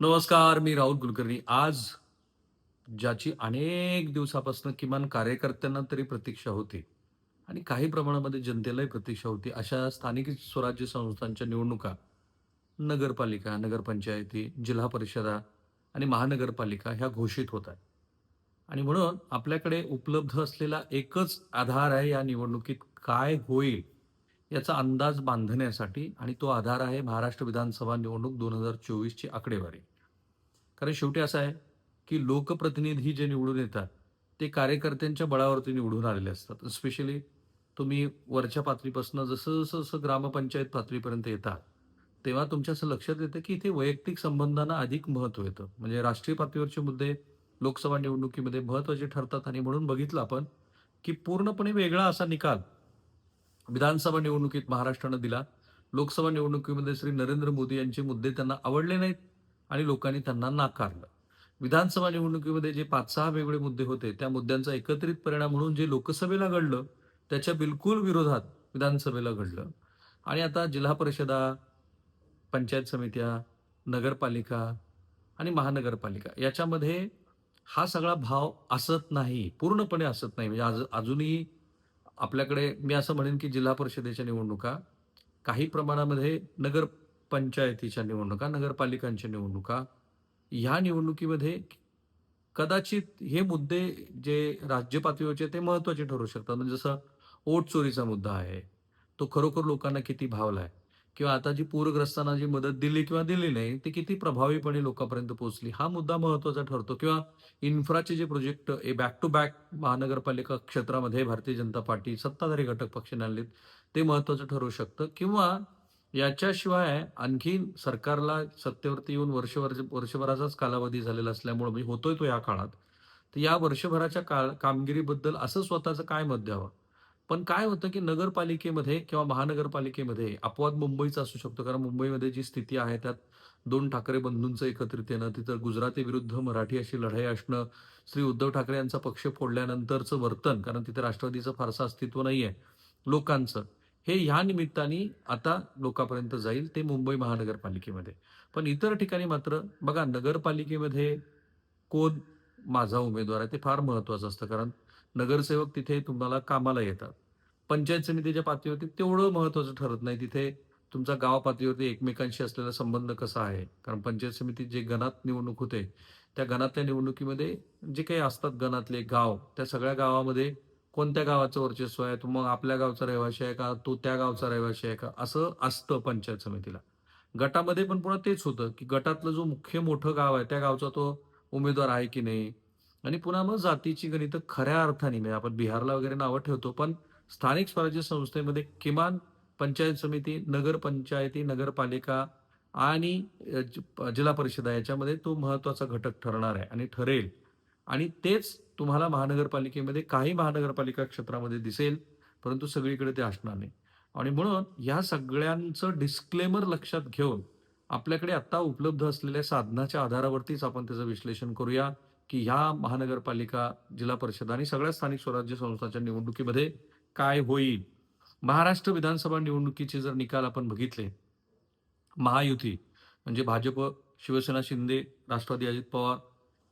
नमस्कार मी राहुल कुलकर्णी. आज ज्याची अनेक दिवसापासून किमान कार्यकर्त्यांना तरी प्रतीक्षा होती आणि काही प्रमाणामध्ये जनतेलाही प्रतीक्षा होती अशा स्थानिक स्वराज्य संस्थांच्या निवडणुका नगरपालिका नगरपंचायती जिल्हा परिषदा आणि महानगरपालिका ह्या घोषित होत आहेत. आणि म्हणून आपल्याकडे उपलब्ध असलेला एकच आधार आहे या निवडणुकीत काय होईल याचा अंदाज बांधण्यासाठी आणि तो आधार आहे महाराष्ट्र विधानसभा निवडणूक दोन हजार चोवीसची आकडेवारी. कारण शेवटी असं आहे की लोकप्रतिनिधी जे निवडून येतात ते कार्यकर्त्यांच्या बळावरती निवडून आलेले असतात. स्पेशली तुम्ही वरच्या पातळीपासून जसं जसं जसं ग्रामपंचायत पातळीपर्यंत येतात तेव्हा तुमच्या असं लक्षात येतं की इथे वैयक्तिक संबंधांना अधिक महत्त्व येतं. म्हणजे राष्ट्रीय पातळीवरचे मुद्दे लोकसभा निवडणुकीमध्ये महत्त्वाचे ठरतात आणि म्हणून बघितलं आपण की पूर्णपणे वेगळा असा निकाल विधानसभा निवडणुकीत महाराष्ट्रानं दिला. लोकसभा निवडणुकीमध्ये श्री नरेंद्र मोदी यांचे मुद्दे त्यांना आवडले नाहीत. आणि लोकांनी त्यांना नाकारलं. विधानसभा निवडणुकीमध्ये जे पाच सहा वेगळे मुद्दे होते त्या मुद्द्यांचा एकत्रित परिणाम म्हणून जे लोकसभेला घडलं त्याच्या बिलकुल विरोधात विधानसभेला घडलं. आणि आता जिल्हा परिषदा पंचायत समित्या नगरपालिका आणि महानगरपालिका याच्यामध्ये हा सगळा भाव असत नाही पूर्णपणे असत नाही. म्हणजे आज अजूनही आपल्याकडे मी असं म्हणेन की जिल्हा परिषदेच्या निवडणुका काही प्रमाणामध्ये नगर पंचायतीच्या निवडणुका नगरपालिकांच्या निवडणुका ह्या निवडणुकीमध्ये कदाचित हे मुद्दे जे राज्य पातळीवरचे ते महत्त्वाचे ठरू शकतात. म्हणजे जसं ओट चोरीचा मुद्दा आहे तो खरोखर लोकांना किती भावला आहे किंवा आता जी पूरग्रस्तांना जी मदत दिली किंवा दिली नाही ती किती प्रभावीपणे लोकांपर्यंत पोहोचली हा मुद्दा महत्त्वाचा ठरतो. किंवा इन्फ्राचे जे प्रोजेक्ट हे बॅक टू बॅक महानगरपालिका क्षेत्रामध्ये भारतीय जनता पार्टी सत्ताधारी घटक पक्षाने आणलेत ते महत्वाचं ठरू शकतं. किंवा याच्याशिवाय आणखी सरकारला सत्तेवरती येऊन वर्षभर वर्षभराचाच कालावधी झालेला असल्यामुळे म्हणजे होतोय तो या काळात. तर या वर्षभराच्या काळ कामगिरीबद्दल असं स्वतःचं काय मत द्यावं? पण काय होतं की नगरपालिकेमध्ये किंवा महानगरपालिकेमध्ये अपवाद मुंबईचा असू शकतो. कारण मुंबईमध्ये जी स्थिती आहे त्यात दोन ठाकरे बंधूंचं एकत्रित येणं तिथं गुजराती विरुद्ध मराठी अशी लढाई असणं श्री उद्धव ठाकरे यांचा पक्ष फोडल्यानंतरचं वर्तन कारण तिथे राष्ट्रवादीचं फारसं अस्तित्व नाहीये लोकांचं. हे ह्या निमित्ताने आता लोकांपर्यंत जाईल ते मुंबई महानगरपालिकेमध्ये. पण इतर ठिकाणी मात्र बघा नगरपालिकेमध्ये कोण माझा उमेदवार आहे ते फार महत्वाचं असतं. कारण नगरसेवक तिथे तुम्हाला कामाला येतात. पंचायत समितीच्या पातळीवरती तेवढं महत्वाचं ठरत नाही. तिथे तुमचा गाव पातळीवरती एकमेकांशी असलेला संबंध कसा आहे? कारण पंचायत समितीत जे गणात निवडणूक होते त्या गणातल्या निवडणुकीमध्ये जे काही असतात गणातले गाव त्या सगळ्या गावामध्ये कोणत्या गावाचं वर्चस्व आहे? तू मग आपल्या गावचा रहिवाशी आहे का? तो त्या गावचा रहिवाशी आहे का? असं असतं पंचायत समितीला. गटामध्ये पण पुन्हा तेच होतं की गटातलं जो मुख्य मोठं गाव आहे त्या गावचा तो उमेदवार आहे की नाही? आणि पुन्हा मग जातीची गणितं खऱ्या अर्थाने म्हणजे आपण बिहारला वगैरे नावं ठेवतो पण स्थानिक स्वराज्य संस्थेमध्ये किमान पंचायत समिती नगरपंचायती नगरपालिका आणि जिल्हा परिषदा याच्यामध्ये तो महत्त्वाचा घटक ठरणार आहे आणि ठरेल. आणि तेच तुम्हाला महानगरपालिकेमध्ये काही महानगरपालिका क्षेत्रामध्ये दिसेल परंतु सगळीकडे ते असणार नाही. आणि म्हणून ह्या सगळ्यांचं डिस्क्लेमर लक्षात घेऊन आपल्याकडे आत्ता उपलब्ध असलेल्या साधनाच्या आधारावरतीच आपण त्याचं विश्लेषण करूया की ह्या महानगरपालिका जिल्हा परिषद आणि सगळ्या स्थानिक स्वराज्य संस्थांच्या निवडणुकीमध्ये काय होईल? महाराष्ट्र विधानसभा निवडणुकीचे जर निकाल आपण बघितले महायुती म्हणजे भाजप शिवसेना शिंदे राष्ट्रवादी अजित पवार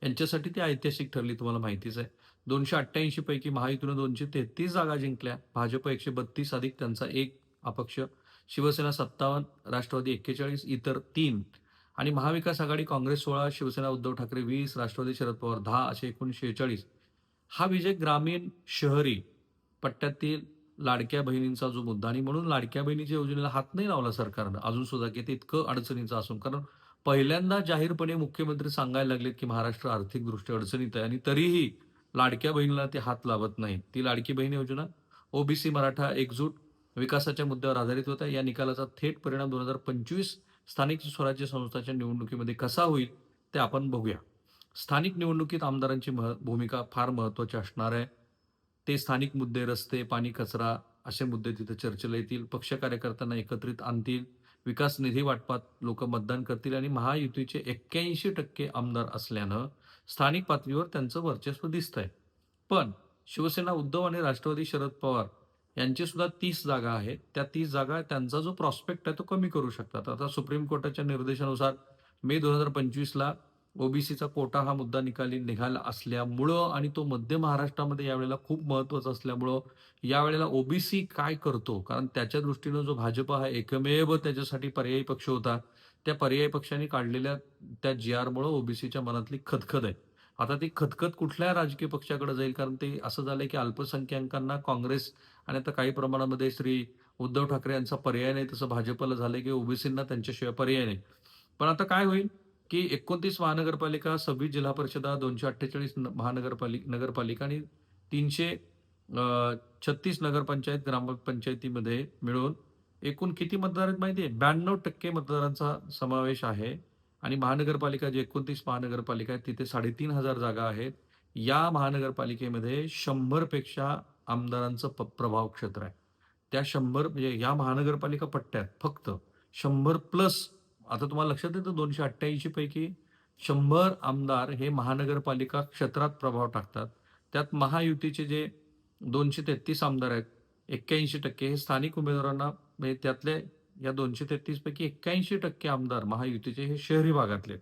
यांच्यासाठी ती ऐतिहासिक ठरली तुम्हाला माहितीच आहे. दोनशे अठ्ठ्याऐंशी पैकी महायुतीनं दोनशे तेहतीस जागा जिंकल्या. भाजप एकशे बत्तीस अधिक त्यांचा एक अपक्ष. शिवसेना सत्तावन्न राष्ट्रवादी एक्केचाळीस इतर तीन. आणि महाविकास आघाडी काँग्रेस सोळा शिवसेना उद्धव ठाकरे वीस राष्ट्रवादी शरद पवार दहा असे एकूण शेहेचाळीस. हा विजय ग्रामीण शहरी पट्ट्यातील लाडक्या बहिणींचा जो मुद्दा आणि म्हणून लाडक्या बहिणीच्या योजनेला हात नाही लावला सरकारनं. अजून सुद्धा की ते इतकं अडचणीचं असून. कारण पहिल्यांदा जाहीरपणे मुख्यमंत्री सांगायला लागलेत की महाराष्ट्र आर्थिकदृष्ट्या अडचणीत आहे आणि तरीही लाडक्या बहिणीला ते हात लावत नाही ती लाडकी बहीण योजना ओबीसी मराठा एकजूट विकासाच्या मुद्द्यावर आधारित होता या निकालाचा थेट परिणाम दोन हजार पंचवीस स्थानिक स्वराज्य संस्थांच्या निवडणुकीमध्ये कसा होईल ते आपण बघूया. स्थानिक निवडणुकीत आमदारांची मह- भूमिका फार महत्वाची असणार आहे. ते स्थानिक मुद्दे रस्ते पाणी कचरा असे मुद्दे तिथे चर्चेला येतील. पक्ष कार्यकर्त्यांना एकत्रित आणतील. विकास निधी वाटपात लोक मतदान करतील आणि महायुतीचे एक्क्याऐंशी टक्के आमदार असल्यानं स्थानिक पातळीवर त्यांचं वर्चस्व दिसतंय. पण शिवसेना उद्धव आणि राष्ट्रवादी शरद पवार यांची सुद्धा तीस जागा आहेत. त्या तीस जागा त्यांचा जो प्रॉस्पेक्ट आहे तो कमी करू शकतात. आता सुप्रीम कोर्टाच्या निर्देशानुसार मे दोन हजार पंचवीसला ओबीसीचा कोटा हा मुद्दा निकाली निघाला असल्यामुळं आणि तो मध्य महाराष्ट्रामध्ये यावेळेला खूप महत्त्वाचा असल्यामुळं यावेळेला ओबीसी काय करतो? कारण त्याच्या दृष्टीनं जो भाजप हा एकमेव त्याच्यासाठी पर्यायी पक्ष होता. त्या पर्यायी पक्षांनी काढलेल्या त्या जी आरमुळं ओबीसीच्या मनातली खदखद आहे आता ती खदखद कुठल्या राजकीय पक्षाकडे जाईल? कारण ते असं झालंय की अल्पसंख्याकांना काँग्रेस आणि आता काही प्रमाणामध्ये श्री उद्धव ठाकरे यांचा पर्याय नाही तसं भाजपला झालंय की ओबीसींना त्यांच्याशिवाय पर्याय नाही. पण आता काय होईल? की एकोणतीस महानगरपालिका सव्वीस जिल्हा परिषदा दोनशे अठ्ठेचाळीस महानगरपालिका नगरपालिका आणि तीनशे छत्तीस नगरपंचायत ग्रामपंचायतीमध्ये मिळून एकूण किती मतदार आहेत माहिती आहे? ब्याण्णव टक्के मतदारांचा समावेश आहे आणि महानगरपालिका जी एकोणतीस महानगरपालिका आहेत तिथे साडेतीन हजार जागा आहेत. या महानगरपालिकेमध्ये शंभरपेक्षा आमदारांचं प- प्रभाव क्षेत्र आहे. त्या शंभर म्हणजे या महानगरपालिका पट्ट्यात फक्त शंभर प्लस आता तुम्हाला लक्षात येतं दोनशे अठ्ठ्याऐंशी पैकी शंभर आमदार हे महानगरपालिका क्षेत्रात प्रभाव टाकतात. त्यात महायुतीचे जे दोनशे तेहतीस आमदार आहेत एक्क्याऐंशी टक्के हे स्थानिक उमेदवारांना म्हणजे त्यातले या दोनशे तेहतीस पैकी एक्क्याऐंशी टक्के आमदार महायुतीचे हे शहरी भागातले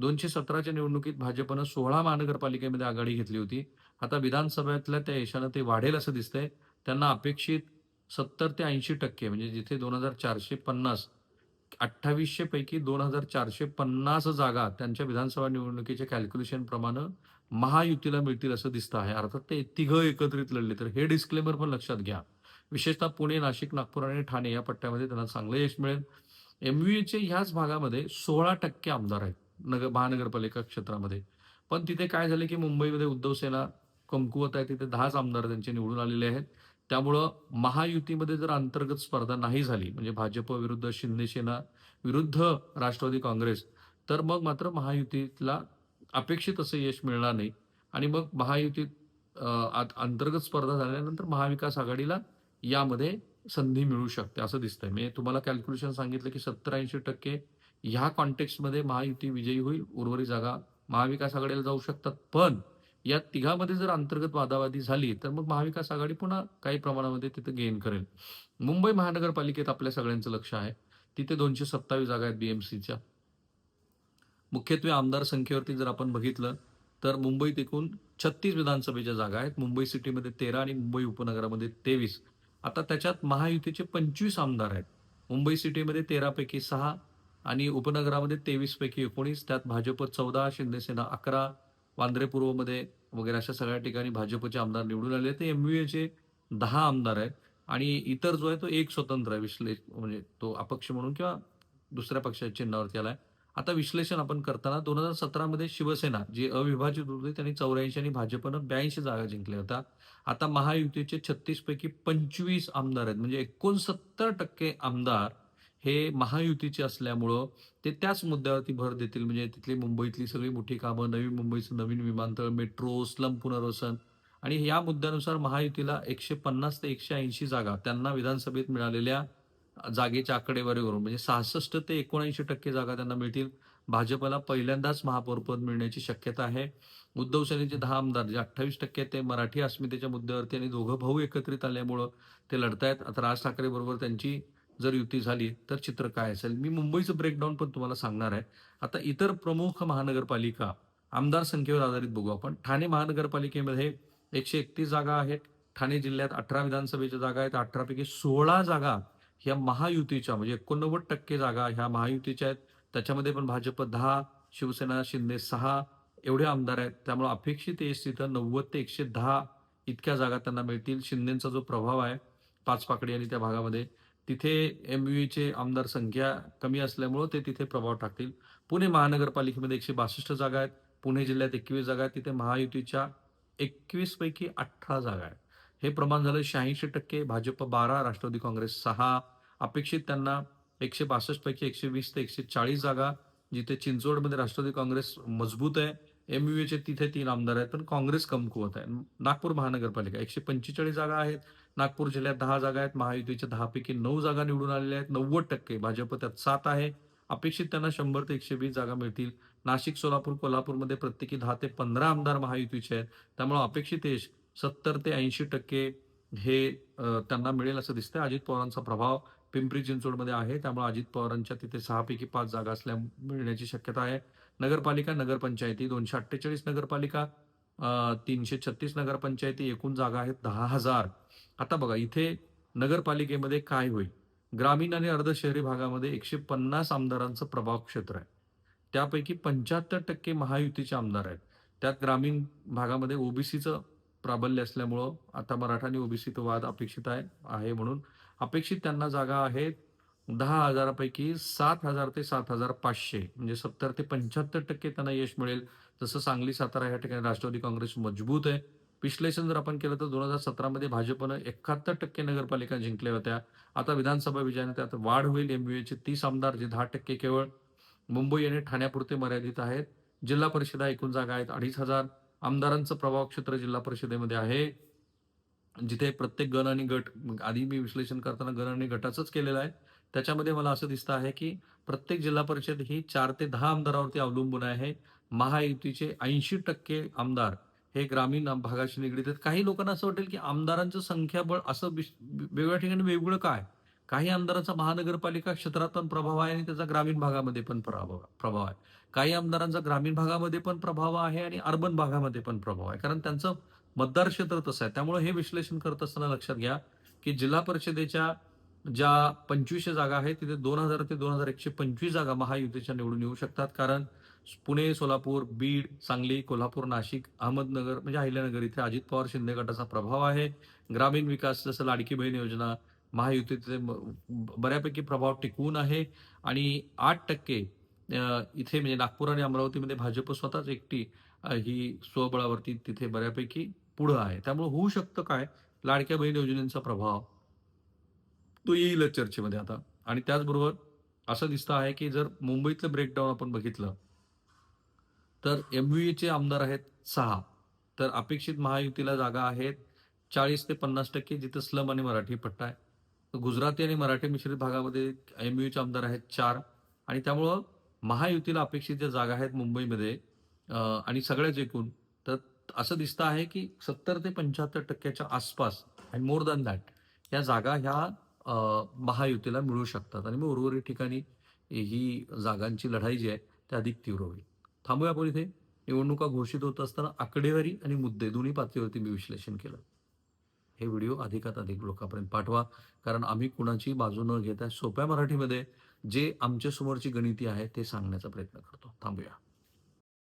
दोनशे सतराच्या निवडणुकीत भाजपनं सोळा महानगरपालिकेमध्ये आघाडी घेतली होती. आता विधानसभेतल्या त्या यशानं ते वाढेल असं दिसतंय. त्यांना अपेक्षित सत्तर ते ऐंशी टक्के म्हणजे जिथे दोन हजार चारशे पन्नास अठ्ठावीसशे पैकी दोन हजार चारशे पन्नास जागा त्यांच्या विधानसभा निवडणुकीच्या कॅल्क्युलेशन प्रमाणे महायुतीला मिळतील असं दिसतं आहे. अर्थात ते तिघं एकत्रित लढले. तर हे डिस्क्लेमर पण लक्षात घ्या. विशेषतः पुणे नाशिक नागपूर आणि ठाणे या पट्ट्यामध्ये त्यांना चांगलं यश मिळेल. एमव्हीएचे ह्याच भागामध्ये सोळा टक्के आमदार आहेत नगर महानगरपालिका क्षेत्रामध्ये. पण तिथे काय झालं की मुंबईमध्ये उद्धव सेना कमकुवत आहे. तिथे दहाच आमदार त्यांचे निवडून आलेले आहेत. त्यामुळं महायुतीमध्ये जर अंतर्गत स्पर्धा नाही झाली म्हणजे भाजप विरुद्ध शिंदेसेना विरुद्ध राष्ट्रवादी काँग्रेस तर मग मात्र महायुतीला अपेक्षित असं यश मिळणार नाही. आणि मग महायुतीत आत- अंतर्गत स्पर्धा झाल्यानंतर महाविकास आघाडीला यामध्ये संधी मिळू शकते असं दिसतंय. मी तुम्हाला कॅल्क्युलेशन सांगितलं की सत्तर ऐंशी टक्के ह्या कॉन्टेक्स्टमध्ये महायुती विजयी होईल उर्वरित जागा महाविकास आघाडीला जाऊ शकतात. पण या तिघामध्ये जर अंतर्गत वादावादी झाली तर मग महाविकास आघाडी पुन्हा काही प्रमाणामध्ये तिथे गेन करेल. मुंबई महानगरपालिकेत आपल्या सगळ्यांचं लक्ष आहे. तिथे दोनशे सत्तावीस जागा आहेत बीएमसीच्या मुख्यत्वे आमदार संख्येवरती जर आपण बघितलं तर मुंबईत एकूण छत्तीस विधानसभेच्या जागा आहेत. मुंबई सिटीमध्ये तेरा आणि मुंबई उपनगरामध्ये तेवीस. आता त्याच्यात महायुतीचे पंचवीस आमदार आहेत. मुंबई सिटीमध्ये तेरापैकी सहा आणि उपनगरामध्ये तेवीस पैकी एकोणीस. त्यात भाजप चौदा शिंदेसेना अकरा वांद्रे पूर्वमध्ये वगैरे अशा सगळ्या ठिकाणी भाजपचे आमदार निवडून आले. ते एमव्हीएचे दहा आमदार आहेत आणि इतर जो आहे तो एक स्वतंत्र आहे विश्लेष म्हणजे तो अपक्ष म्हणून किंवा दुसऱ्या पक्षाच्या चिन्हावरती आलाय. आता विश्लेषण आपण करताना दोन हजार सतरामध्ये शिवसेना जी अविभाजित होती त्यांनी चौऱ्याऐंशी आणि भाजपनं ब्याऐंशी जागा जिंकल्या होत्या. आता महायुतीचे छत्तीस पैकी पंचवीस आमदार आहेत. म्हणजे एकोणसत्तर टक्के आमदार हे महायुतीचे असल्यामुळं ते त्याच मुद्द्यावरती भर देतील. म्हणजे तिथली मुंबईतली सगळी मोठी कामं नवी मुंबईचं नवीन विमानतळ मेट्रो स्लम पुनर्वसन आणि या मुद्द्यानुसार महायुतीला एकशे पन्नास ते एकशे ऐंशी जागा त्यांना विधानसभेत मिळालेल्या जागेच्या आकडेवारीवरून म्हणजे सहासष्ट ते एकोणऐंशी टक्के जागा त्यांना मिळतील. भाजपला पहिल्यांदाच महापौरपद मिळण्याची शक्यता आहे. उद्धव सेनेचे दहा आमदार जे अठ्ठावीस टक्के आहेत ते मराठी अस्मितेच्या मुद्द्यावरती आणि दोघं भाऊ एकत्रित आल्यामुळं ते लढतायत. आता राज ठाकरे बरोबर त्यांची जर युती झाली तर चित्र काय असेल? मी मुंबईचं ब्रेकडाऊन पण तुम्हाला सांगणार आहे. आता इतर प्रमुख महानगरपालिका आमदार संख्येवर आधारित बघू आपण. ठाणे महानगरपालिकेमध्ये एकशे एकतीस जागा आहेत. ठाणे जिल्ह्यात अठरा विधानसभेच्या जागा आहेत. अठरापैकी सोळा जागा ह्या महायुतीच्या म्हणजे एकोणनव्वद टक्के जागा ह्या महायुतीच्या आहेत. त्याच्यामध्ये पण भाजप दहा शिवसेना शिंदे सहा एवढे आमदार आहेत. त्यामुळे अपेक्षित एस तिथं नव्वद ते एकशे दहा इतक्या जागा त्यांना मिळतील. शिंदेचा जो प्रभाव आहे पाच पाकडी आणि त्या भागामध्ये. तिथे एम चे आमदार संख्या कमी असल्यामुळं ते तिथे प्रभाव टाकतील. पुणे महानगरपालिकेमध्ये एकशे बासष्ट जागा आहेत. पुणे जिल्ह्यात एकवीस जागा आहेत. तिथे महायुतीच्या एकवीस पैकी अठरा जागा आहेत. हे प्रमाण झालं शहाऐंशी टक्के. भाजप बारा राष्ट्रवादी काँग्रेस सहा. अपेक्षित त्यांना एकशे बासष्ट पैकी एकशे वीस ते एकशे चाळीस जागा. जिथे चिंचवडमध्ये राष्ट्रवादी काँग्रेस मजबूत आहे. एमयूचे तिथे तीन आमदार आहेत पण काँग्रेस कमकुवत आहे. नागपूर महानगरपालिका एकशे पंचेचाळीस जागा आहेत. नागपूर जिल्ह्यात दहा जागा आहेत. महायुतीच्या दहापैकी नऊ जागा निवडून आलेल्या आहेत. नव्वद टक्के भाजप त्यात सात आहे. अपेक्षित त्यांना शंभर ते एकशे वीस जागा मिळतील. नाशिक सोलापूर कोल्हापूरमध्ये प्रत्येकी दहा ते पंधरा आमदार महायुतीचे आहेत. त्यामुळे अपेक्षित यश सत्तर ते ऐंशी टक्के हे त्यांना मिळेल असं दिसतंय. अजित पवारांचा प्रभाव पिंपरी चिंचवडमध्ये आहे. त्यामुळे अजित पवारांच्या तिथे सहापैकी पाच जागा असल्या मिळण्याची शक्यता आहे. नगरपालिका नगरपंचायती दोनशे अठ्ठेचाळीस नगरपालिका तीनशे छत्तीस नगरपंचायती एकूण जागा आहेत दहा हजार. आता बघा इथे नगरपालिकेमध्ये काय होईल? ग्रामीण आणि अर्ध शहरी भागामध्ये एकशे पन्नास आमदारांचं प्रभाव क्षेत्र आहे. त्यापैकी पंच्याहत्तर टक्के महायुतीचे आमदार आहेत. त्यात ग्रामीण भागामध्ये ओबीसीचं प्राबल्य असल्यामुळं आता मराठा आणि ओबीसी वाद अपेक्षित आहे आहे म्हणून अपेक्षित त्यांना जागा आहेत दहा हजारापैकी सात हजार ते सात हजार पाचशे. म्हणजे सत्तर ते पंच्याहत्तर टक्के त्यांना यश मिळेल. जसं सांगली सातारा या ठिकाणी राष्ट्रवादी काँग्रेस मजबूत आहे. विश्लेषण जर आपण केलं तर दोन हजार सतरामध्ये भाजपनं एकाहत्तर टक्के नगरपालिका जिंकल्या होत्या. आता विधानसभा विजयाने त्यात वाढ होईल. एमबीएचे तीस आमदार जे दहा टक्के केवळ मुंबई आणि ठाण्यापुरते मर्यादित आहेत. जिल्हा परिषदा एकूण जागा आहेत अडीच हजार. आमदारांचं प्रभाव क्षेत्र जिल्हा परिषदेमध्ये आहे. जिथे प्रत्येक गण आणि गट आधी मी विश्लेषण करताना गण आणि गटाचंच केलेलं आहे. त्याच्यामध्ये मला असं दिसतं आहे की प्रत्येक जिल्हा परिषद ही चार ते दहा आमदारावरती अवलंबून आहे. महायुतीचे ऐंशी टक्के आमदार हे ग्रामीण भागाशी निगडीत आहेत. काही लोकांना असं वाटेल की आमदारांचं संख्याबळ असं विश- वेगवेगळ्या ठिकाणी वेगवेगळं काय? काही आमदारांचा महानगरपालिका क्षेत्रात पण प्रभाव आहे आणि त्याचा ग्रामीण भागामध्ये पण प्रभाव प्रभाव आहे. काही आमदारांचा ग्रामीण भागामध्ये पण प्रभाव आहे आणि अर्बन भागामध्ये पण प्रभाव आहे. कारण त्यांचं मतदार क्षेत्र तसं आहे. त्यामुळे हे विश्लेषण करत असताना लक्षात घ्या की जिल्हा परिषदेच्या ज्या पंचवीसशे जागा आहेत तिथे दोन हजार ते दोन हजार एकशे पंचवीस जागा महायुतीच्या निवडून येऊ शकतात. कारण पुणे सोलापूर बीड सांगली कोल्हापूर नाशिक अहमदनगर म्हणजे अहिल्यानगर इथे अजित पवार शिंदे गटाचा प्रभाव आहे. ग्रामीण विकास जसं लाडकी बहीण योजना महायुतीचे बऱ्यापैकी प्रभाव टिकवून आहे. आणि आठ टक्के इथे म्हणजे नागपूर आणि अमरावतीमध्ये भाजप स्वतःच एकटी ही स्वबळावरती तिथे बऱ्यापैकी पुढं आहे. त्यामुळे होऊ शकतं काय? लाडक्या बहीण योजनेचा प्रभाव तो येईलच चर्चेमध्ये आता. आणि त्याचबरोबर असं दिसतं आहे की जर मुंबईतलं ब्रेकडाऊन आपण बघितलं तर एम एचे आमदार आहेत सहा. तर अपेक्षित महायुतीला जागा आहेत चाळीस ते पन्नास टक्के जिथं स्लम आणि मराठी पट्टा आहे. गुजराती आणि मराठी मिश्रित भागामध्ये एम यूचे आमदार आहेत चार. आणि त्यामुळं महायुतीला अपेक्षित ज्या जागा आहेत मुंबईमध्ये आणि सगळ्याच एकूण असं दिसतं आहे की सत्तर ते पंच्याहत्तर टक्क्याच्या आसपास आणि मोर दॅन दॅट या जागा ह्या महायुतीला मिळू शकतात. आणि मग उर्वरित ठिकाणी ही जागांची लढाई जी आहे ती अधिक तीव्र होईल. थांबूया आपण इथे. निवडणुका घोषित होत असताना आकडेवारी आणि मुद्दे दोन्ही पातळीवरती मी विश्लेषण केलं. हे व्हिडिओ अधिकात अधिक लोकांपर्यंत पाठवा कारण आम्ही कुणाची बाजू न घेता सोप्या मराठीमध्ये जे आमच्या समोरची गणिती आहे ते सांगण्याचा प्रयत्न करतो. थांबूया.